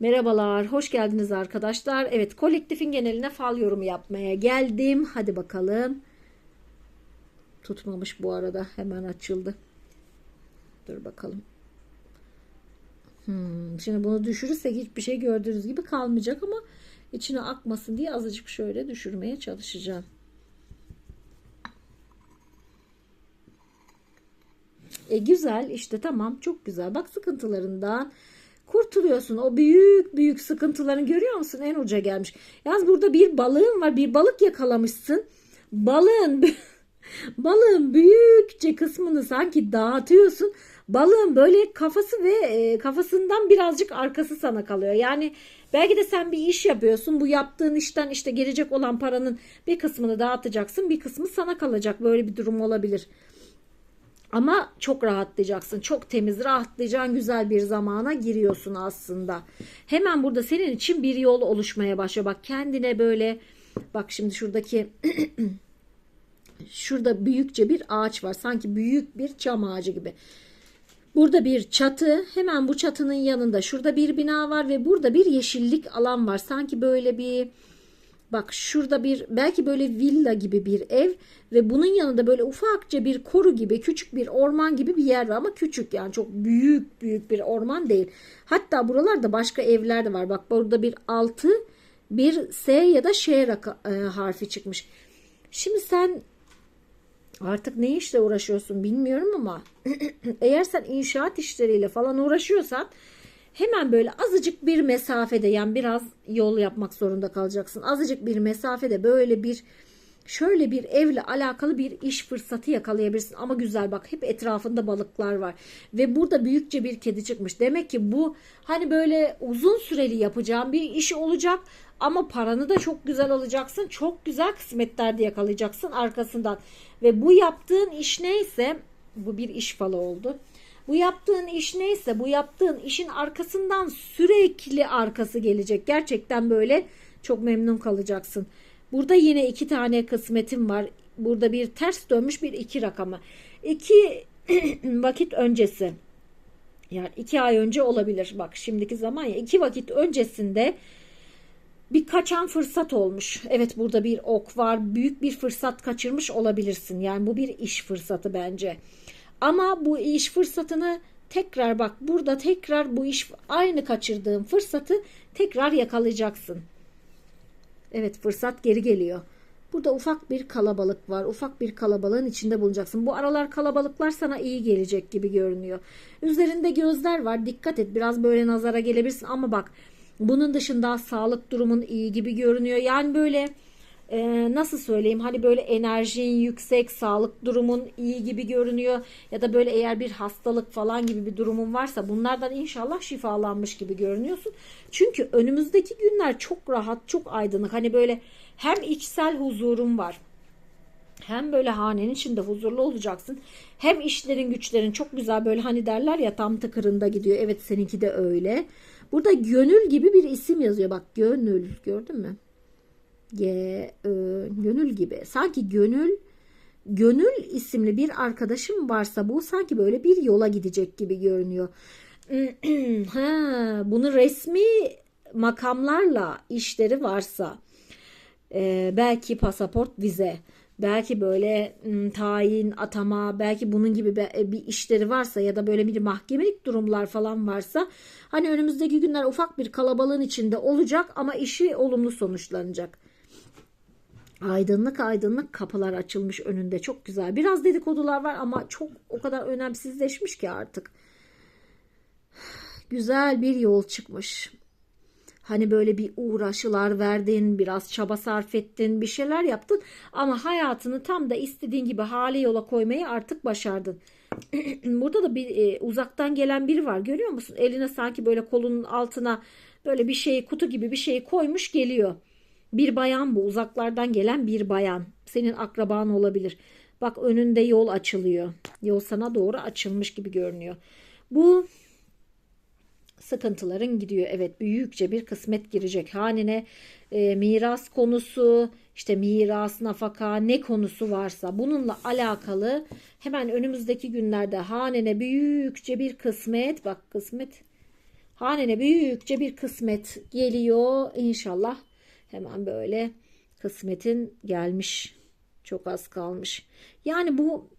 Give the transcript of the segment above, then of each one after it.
Merhabalar, hoş geldiniz arkadaşlar. Evet, kolektifin geneline fal yorumu yapmaya geldim. Hadi bakalım. Tutmamış bu arada. Hemen açıldı. Dur bakalım. Hmm, şimdi bunu düşürürsek hiçbir şey gördüğünüz gibi kalmayacak ama içine akmasın diye azıcık şöyle düşürmeye çalışacağım. E güzel işte tamam çok güzel. Bak sıkıntılarından kurtuluyorsun. O büyük büyük sıkıntılarını görüyor musun? En uca gelmiş. Yalnız burada bir balığın var. Bir balık yakalamışsın. Balığın balığın büyükçe kısmını sanki dağıtıyorsun. Balığın böyle kafası ve e, kafasından birazcık arkası sana kalıyor. Yani belki de sen bir iş yapıyorsun. Bu yaptığın işten işte gelecek olan paranın bir kısmını dağıtacaksın. Bir kısmı sana kalacak. Böyle bir durum olabilir. Ama çok rahatlayacaksın. Çok temiz, rahatlayacağın güzel bir zamana giriyorsun aslında. Hemen burada senin için bir yol oluşmaya başlıyor. Bak kendine böyle bak şimdi şuradaki şurada büyükçe bir ağaç var. Sanki büyük bir çam ağacı gibi. Burada bir çatı, hemen bu çatının yanında şurada bir bina var ve burada bir yeşillik alan var. Sanki böyle bir Bak şurada bir belki böyle villa gibi bir ev ve bunun yanında böyle ufakça bir koru gibi küçük bir orman gibi bir yer var ama küçük yani çok büyük büyük bir orman değil. Hatta buralarda başka evler de var. Bak burada bir altı bir S ya da Ş e, harfi çıkmış. Şimdi sen artık ne işle uğraşıyorsun bilmiyorum ama eğer sen inşaat işleriyle falan uğraşıyorsan hemen böyle azıcık bir mesafede yani biraz yol yapmak zorunda kalacaksın. Azıcık bir mesafede böyle bir şöyle bir evle alakalı bir iş fırsatı yakalayabilirsin. Ama güzel bak hep etrafında balıklar var. Ve burada büyükçe bir kedi çıkmış. Demek ki bu hani böyle uzun süreli yapacağın bir iş olacak. Ama paranı da çok güzel alacaksın. Çok güzel kısmetler de yakalayacaksın arkasından. Ve bu yaptığın iş neyse bu bir iş falı oldu. Bu yaptığın iş neyse bu yaptığın işin arkasından sürekli arkası gelecek. Gerçekten böyle çok memnun kalacaksın. Burada yine iki tane kısmetim var. Burada bir ters dönmüş bir iki rakamı. İki vakit öncesi. Yani iki ay önce olabilir. Bak şimdiki zaman ya iki vakit öncesinde bir kaçan fırsat olmuş. Evet burada bir ok var. Büyük bir fırsat kaçırmış olabilirsin. Yani bu bir iş fırsatı bence. Ama bu iş fırsatını tekrar bak burada tekrar bu iş aynı kaçırdığın fırsatı tekrar yakalayacaksın. Evet fırsat geri geliyor. Burada ufak bir kalabalık var. Ufak bir kalabalığın içinde bulunacaksın. Bu aralar kalabalıklar sana iyi gelecek gibi görünüyor. Üzerinde gözler var. Dikkat et. Biraz böyle nazara gelebilirsin ama bak bunun dışında sağlık durumun iyi gibi görünüyor. Yani böyle e, nasıl söyleyeyim hani böyle enerjin yüksek, sağlık durumun iyi gibi görünüyor ya da böyle eğer bir hastalık falan gibi bir durumun varsa bunlardan inşallah şifalanmış gibi görünüyorsun. Çünkü önümüzdeki günler çok rahat, çok aydınlık. Hani böyle hem içsel huzurun var. Hem böyle hanenin içinde huzurlu olacaksın. Hem işlerin güçlerin çok güzel böyle hani derler ya tam tıkırında gidiyor. Evet seninki de öyle. Burada gönül gibi bir isim yazıyor. Bak gönül gördün mü? G, Ö, Gönül gibi. Sanki Gönül Gönül isimli bir arkadaşım varsa bu sanki böyle bir yola gidecek gibi görünüyor. ha, bunu resmi makamlarla işleri varsa e, belki pasaport vize belki böyle tayin atama belki bunun gibi bir işleri varsa ya da böyle bir mahkemelik durumlar falan varsa hani önümüzdeki günler ufak bir kalabalığın içinde olacak ama işi olumlu sonuçlanacak. Aydınlık aydınlık kapılar açılmış önünde. Çok güzel. Biraz dedikodular var ama çok o kadar önemsizleşmiş ki artık. Güzel bir yol çıkmış. Hani böyle bir uğraşılar verdin, biraz çaba sarf ettin, bir şeyler yaptın ama hayatını tam da istediğin gibi hale yola koymayı artık başardın. Burada da bir e, uzaktan gelen biri var. Görüyor musun? Eline sanki böyle kolunun altına böyle bir şeyi kutu gibi bir şeyi koymuş geliyor. Bir bayan bu uzaklardan gelen bir bayan. Senin akraban olabilir. Bak önünde yol açılıyor. Yol sana doğru açılmış gibi görünüyor. Bu sıkıntıların gidiyor. Evet büyükçe bir kısmet girecek hanine. E, miras konusu, işte miras, nafaka ne konusu varsa bununla alakalı hemen önümüzdeki günlerde hanene büyükçe bir kısmet. Bak kısmet Hanene büyükçe bir kısmet geliyor. İnşallah hemen böyle kısmetin gelmiş. Çok az kalmış. Yani bu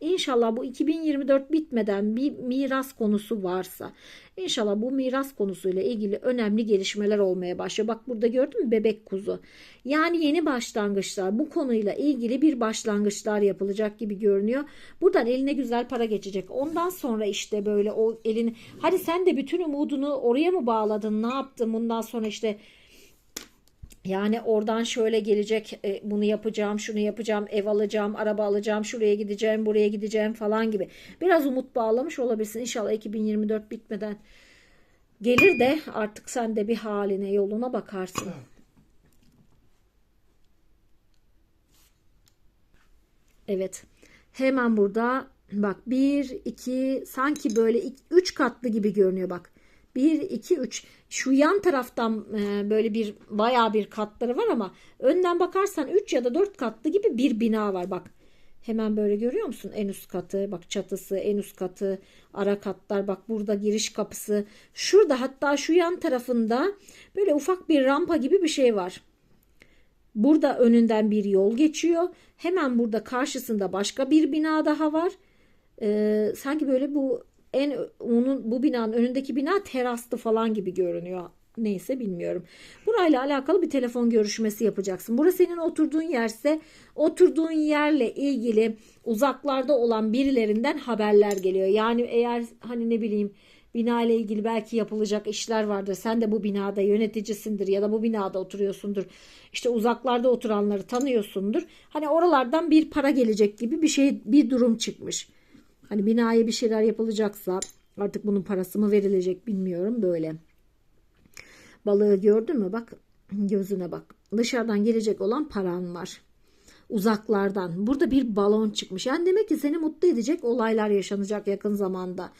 İnşallah bu 2024 bitmeden bir miras konusu varsa inşallah bu miras konusuyla ilgili önemli gelişmeler olmaya başlıyor. Bak burada gördün mü bebek kuzu. Yani yeni başlangıçlar bu konuyla ilgili bir başlangıçlar yapılacak gibi görünüyor. Buradan eline güzel para geçecek. Ondan sonra işte böyle o elini hadi sen de bütün umudunu oraya mı bağladın ne yaptın bundan sonra işte yani oradan şöyle gelecek e, bunu yapacağım, şunu yapacağım, ev alacağım, araba alacağım, şuraya gideceğim, buraya gideceğim falan gibi. Biraz umut bağlamış olabilirsin. İnşallah 2024 bitmeden gelir de artık sen de bir haline, yoluna bakarsın. Evet. Hemen burada bak 1 2 sanki böyle 3 katlı gibi görünüyor bak. 1 2 3 şu yan taraftan e, böyle bir baya bir katları var ama önden bakarsan 3 ya da 4 katlı gibi bir bina var bak. Hemen böyle görüyor musun? En üst katı, bak çatısı, en üst katı, ara katlar, bak burada giriş kapısı. Şurada hatta şu yan tarafında böyle ufak bir rampa gibi bir şey var. Burada önünden bir yol geçiyor. Hemen burada karşısında başka bir bina daha var. Ee, sanki böyle bu en onun bu binanın önündeki bina terastı falan gibi görünüyor. Neyse bilmiyorum. Burayla alakalı bir telefon görüşmesi yapacaksın. Burası senin oturduğun yerse oturduğun yerle ilgili uzaklarda olan birilerinden haberler geliyor. Yani eğer hani ne bileyim bina ile ilgili belki yapılacak işler vardır. Sen de bu binada yöneticisindir ya da bu binada oturuyorsundur. İşte uzaklarda oturanları tanıyorsundur. Hani oralardan bir para gelecek gibi bir şey bir durum çıkmış. Hani binaya bir şeyler yapılacaksa artık bunun parası mı verilecek bilmiyorum böyle. Balığı gördün mü? Bak gözüne bak. Dışarıdan gelecek olan paran var. Uzaklardan. Burada bir balon çıkmış. Yani demek ki seni mutlu edecek olaylar yaşanacak yakın zamanda.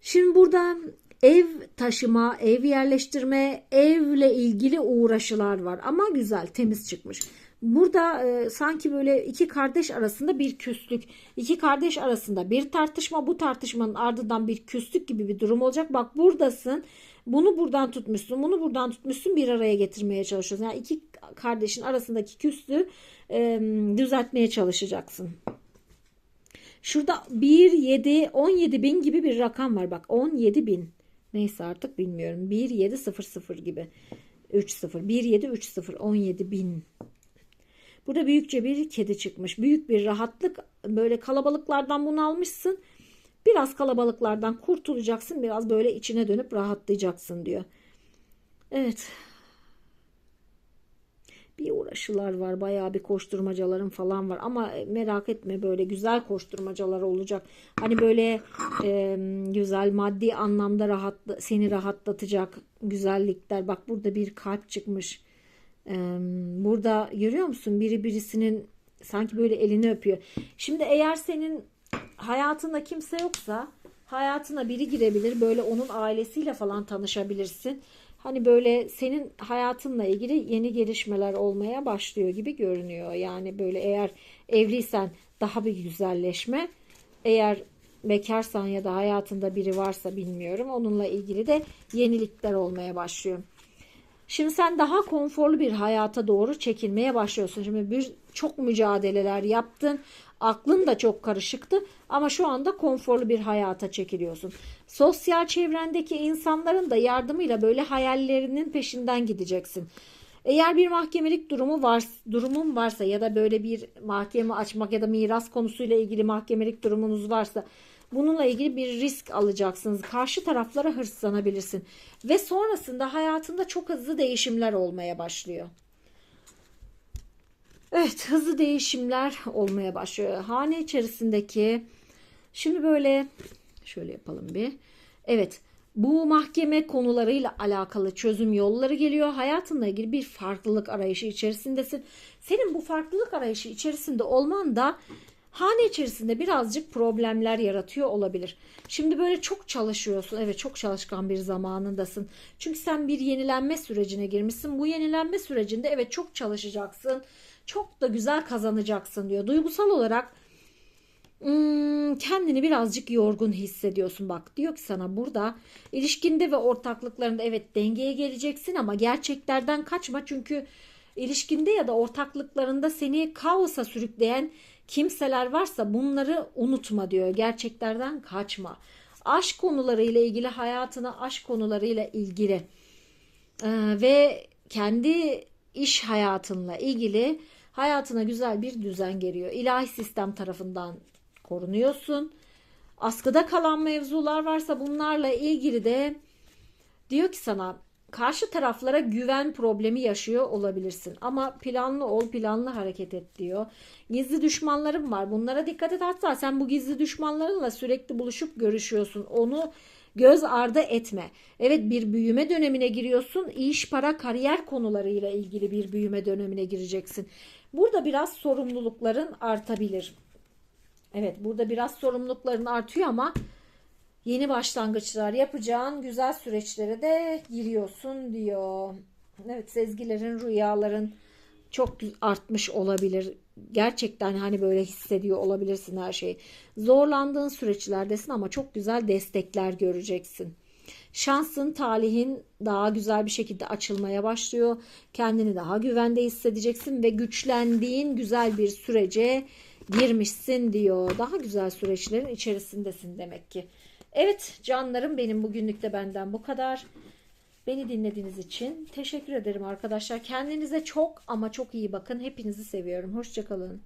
Şimdi burada ev taşıma, ev yerleştirme, evle ilgili uğraşılar var. Ama güzel, temiz çıkmış. Burada e, sanki böyle iki kardeş arasında bir küslük, iki kardeş arasında bir tartışma, bu tartışmanın ardından bir küslük gibi bir durum olacak. Bak buradasın, bunu buradan tutmuşsun, bunu buradan tutmuşsun bir araya getirmeye çalışıyorsun. Yani iki kardeşin arasındaki küslüğü e, düzeltmeye çalışacaksın. Şurada 1, 7, 17 bin gibi bir rakam var. Bak 17 bin. Neyse artık bilmiyorum. 1, 7, 0, 0 gibi. 3, 0. 1, 7, 3, 0. 17 bin. Burada büyükçe bir kedi çıkmış. Büyük bir rahatlık. Böyle kalabalıklardan bunu almışsın. Biraz kalabalıklardan kurtulacaksın. Biraz böyle içine dönüp rahatlayacaksın diyor. Evet. Bir uğraşılar var. Bayağı bir koşturmacaların falan var. Ama merak etme böyle güzel koşturmacalar olacak. Hani böyle e, güzel maddi anlamda rahat, seni rahatlatacak güzellikler. Bak burada bir kalp çıkmış. Burada görüyor musun? Biri birisinin sanki böyle elini öpüyor. Şimdi eğer senin hayatında kimse yoksa hayatına biri girebilir. Böyle onun ailesiyle falan tanışabilirsin. Hani böyle senin hayatınla ilgili yeni gelişmeler olmaya başlıyor gibi görünüyor. Yani böyle eğer evliysen daha bir güzelleşme. Eğer bekarsan ya da hayatında biri varsa bilmiyorum. Onunla ilgili de yenilikler olmaya başlıyor. Şimdi sen daha konforlu bir hayata doğru çekilmeye başlıyorsun. Şimdi bir çok mücadeleler yaptın. Aklın da çok karışıktı ama şu anda konforlu bir hayata çekiliyorsun. Sosyal çevrendeki insanların da yardımıyla böyle hayallerinin peşinden gideceksin. Eğer bir mahkemelik durumu var, durumun varsa ya da böyle bir mahkeme açmak ya da miras konusuyla ilgili mahkemelik durumunuz varsa Bununla ilgili bir risk alacaksınız. Karşı taraflara hırslanabilirsin. Ve sonrasında hayatında çok hızlı değişimler olmaya başlıyor. Evet hızlı değişimler olmaya başlıyor. Hane içerisindeki şimdi böyle şöyle yapalım bir. Evet bu mahkeme konularıyla alakalı çözüm yolları geliyor. Hayatınla ilgili bir farklılık arayışı içerisindesin. Senin bu farklılık arayışı içerisinde olman da hane içerisinde birazcık problemler yaratıyor olabilir. Şimdi böyle çok çalışıyorsun. Evet çok çalışkan bir zamanındasın. Çünkü sen bir yenilenme sürecine girmişsin. Bu yenilenme sürecinde evet çok çalışacaksın. Çok da güzel kazanacaksın diyor. Duygusal olarak Hmm, kendini birazcık yorgun hissediyorsun bak diyor ki sana burada ilişkinde ve ortaklıklarında evet dengeye geleceksin ama gerçeklerden kaçma çünkü ilişkinde ya da ortaklıklarında seni kaosa sürükleyen kimseler varsa bunları unutma diyor gerçeklerden kaçma aşk konularıyla ilgili hayatına aşk konularıyla ilgili ee, ve kendi iş hayatınla ilgili hayatına güzel bir düzen geliyor. İlahi sistem tarafından korunuyorsun. Askıda kalan mevzular varsa bunlarla ilgili de diyor ki sana karşı taraflara güven problemi yaşıyor olabilirsin. Ama planlı ol, planlı hareket et diyor. Gizli düşmanlarım var. Bunlara dikkat et. Hatta sen bu gizli düşmanlarınla sürekli buluşup görüşüyorsun. Onu göz ardı etme. Evet bir büyüme dönemine giriyorsun. İş, para, kariyer konularıyla ilgili bir büyüme dönemine gireceksin. Burada biraz sorumlulukların artabilir. Evet burada biraz sorumlulukların artıyor ama yeni başlangıçlar yapacağın güzel süreçlere de giriyorsun diyor. Evet sezgilerin, rüyaların çok artmış olabilir. Gerçekten hani böyle hissediyor olabilirsin her şeyi. Zorlandığın süreçlerdesin ama çok güzel destekler göreceksin. Şansın, talihin daha güzel bir şekilde açılmaya başlıyor. Kendini daha güvende hissedeceksin ve güçlendiğin güzel bir sürece girmişsin diyor. Daha güzel süreçlerin içerisindesin demek ki. Evet canlarım benim bugünlük de benden bu kadar. Beni dinlediğiniz için teşekkür ederim arkadaşlar. Kendinize çok ama çok iyi bakın. Hepinizi seviyorum. Hoşçakalın.